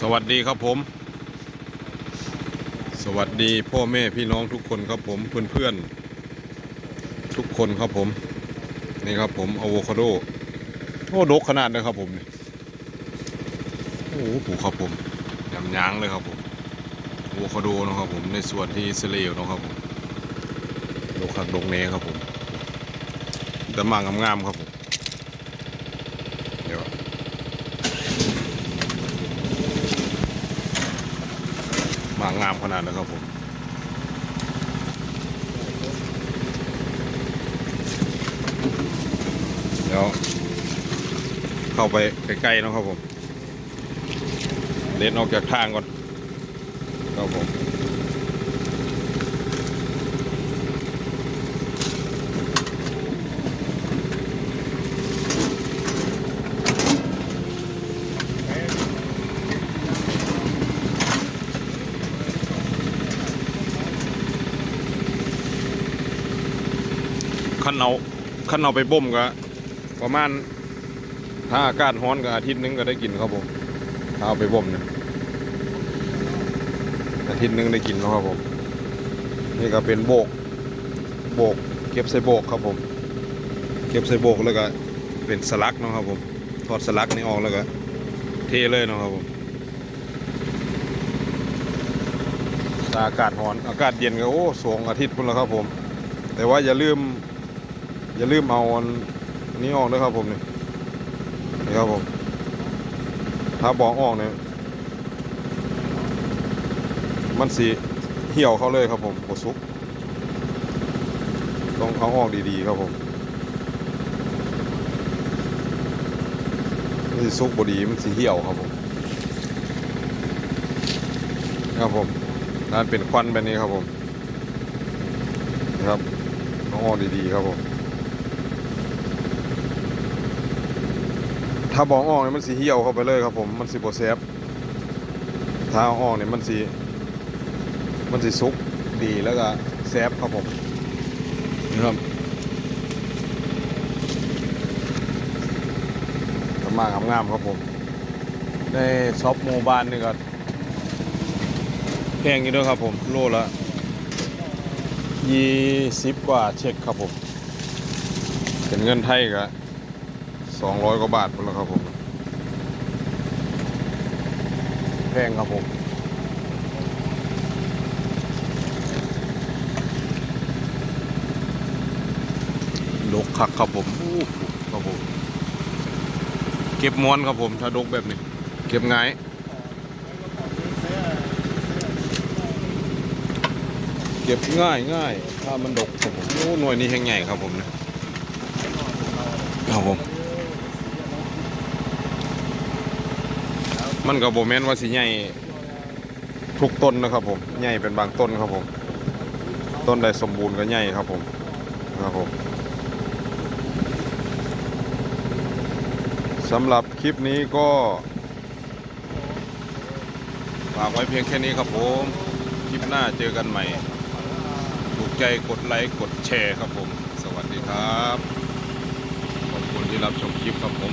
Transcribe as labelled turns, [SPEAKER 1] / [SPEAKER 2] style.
[SPEAKER 1] สวัสดีครับผม สวัสดีพ่อแม่พี่น้องทุกคนครับผมเพื่อนๆทุกคนครับผม นี่ครับผมอะโวคาโดโอ้ดกขนาดเลยครับผมโอ้โหปลูกครับผมยำยางเลยครับผมอะโวคาโดนะครับผมในส่วนที่อิสราเอลนะครับผมดกขักดกเนครับผมแต่มางามๆครับผมเดี๋ยว มางามขนาดนะครับผมเดี๋ยวเข้าไปใกล้ๆนะครับผม เดินออกจากทางก่อนครับผม ขั้นเอาขั้นเอาไปบ่มก็ประมาณถ้าอากาศร้อนก็อาทิตย์นึงก็ได้กินครับผมถ้าเอาไปบ่มเนี่ยอาทิตย์นึงได้กินแล้วครับผม นี่ก็เป็นโบก โบก เก็บใส่โบกครับผม เก็บใส่โบกแล้วก็เป็นสลักนะครับผมถอดสลักนี่ออกแล้วก็เทเลยนะครับผมอากาศร้อนอากาศเย็นก็โอ้สองอาทิตย์พุ่นแล้วครับผม แต่ว่าอย่าลืม อย่าลืมเอาอันนี้ออกด้วยครับผมนี่นี่ครับผม ถ้าบอกออกเนี่ยมันสีเหี่ยวเขาเลยครับผมบสุก ต้องเอาออกดีๆครับผมมันสีสุกบดีมันสีเหี่ยวครับผม ครับผมนั่นเป็นควันแบบนี้ครับผมนะครับต้องออกดีๆครับผม ถ้าบอกออกเนี่ยมันสีเหี่ยวเข้าไปเลยครับผมมันสีโบแซบถ้าอาออกเนี่ยมันสีมันสีซุกดีแล้วก็แซบครับผมนะครับกำมากงามครับผม ในช็อปโมบานนี่ก็แพงอยู่ด้วยครับผมโลละยี่สิบกว่าเช็คครับผมเป็นเงินไทยก็ สองร้อยกว่าบาทคนแล้วครับผมแพงครับผมดกคักครับผมอู้ครับผม เก็บม้วนครับผม ถ้าดกแบบนี้ เก็บง่ายเก็บง่ายง่ายถ้ามันดกครับผมโอ้หน่วยนี้แห้งใหญ่ครับผมนี่ยครับผม มันก็บ่แมนว่าสิใหญ่ทุกต้นนะครับผมใหญ่เป็นบางต้นครับผม ต้นใดสมบูรณ์ก็ใหญ่ครับผมครับผมสำหรับคลิปนี้ก็ฝากไว้เพียงแค่นี้ครับผม คลิปหน้าเจอกันใหม่ ถูกใจกดไลค์กดแชร์ครับผม สวัสดีครับ ขอบคุณที่รับชมคลิปครับผม